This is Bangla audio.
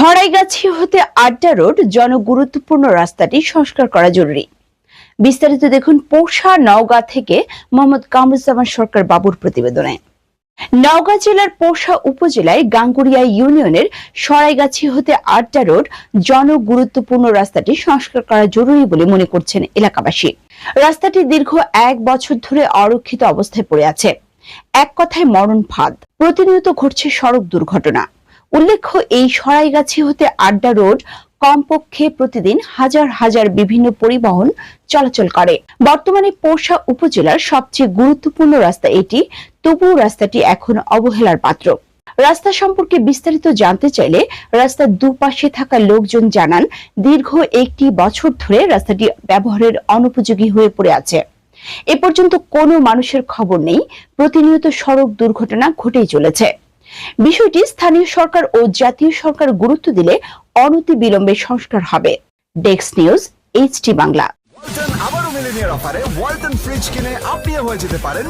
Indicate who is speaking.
Speaker 1: সরাইগাছি হতে আড্ডা রোড জনগুরুত্বপূর্ণ রাস্তাটি সংস্কার করা জরুরি। বিস্তারিত দেখুন পৌষা নওগাঁ থেকে মোহাম্মদ কামরুজ্জামান সরকার বাবুর প্রতিবেদনে। নওগাঁ জেলার পোষা উপজেলায় গাঙ্গুরিয়া ইউনিয়নের সরাইগাছি হতে আড্ডা রোড জনগুরুত্বপূর্ণ রাস্তাটি সংস্কার করা জরুরি বলে মনে করছেন এলাকাবাসী। রাস্তাটি দীর্ঘ এক বছর ধরে অরক্ষিত অবস্থায় পড়ে আছে। এক কথায় মরণ ফাঁদ। প্রতিনিয়ত ঘটছে সড়ক দুর্ঘটনা। উল্লেখ্য, এই সরাইগাছি হতে আড্ডা রোড কমপক্ষে প্রতিদিন হাজার হাজার বিভিন্ন পরিবহন চলাচল করে। বর্তমানে পোষা উপজেলার সবচেয়ে গুরুত্বপূর্ণ রাস্তা এটি, তবুও রাস্তাটি এখন অবহেলার পাত্র। রাস্তা সম্পর্কে বিস্তারিত জানতে চাইলে রাস্তার দুপাশে থাকা লোকজন জানান, দীর্ঘ একটি বছর ধরে রাস্তাটি ব্যবহারের অনুপযোগী হয়ে পড়ে আছে। এ পর্যন্ত কোনো মানুষের খবর নেই। প্রতিনিয়ত সড়ক দুর্ঘটনা ঘটেই চলেছে। বিষয়টি স্থানীয় সরকার ও জাতীয় সরকার গুরুত্ব দিলে অনতি বিলম্বে সংস্কার হবে। ডেক্স নিউজ, এইচটি বাংলা।
Speaker 2: অফারে ওয়ালটন ফ্রিজ কিনে আপনিও হয়ে যেতে পারেন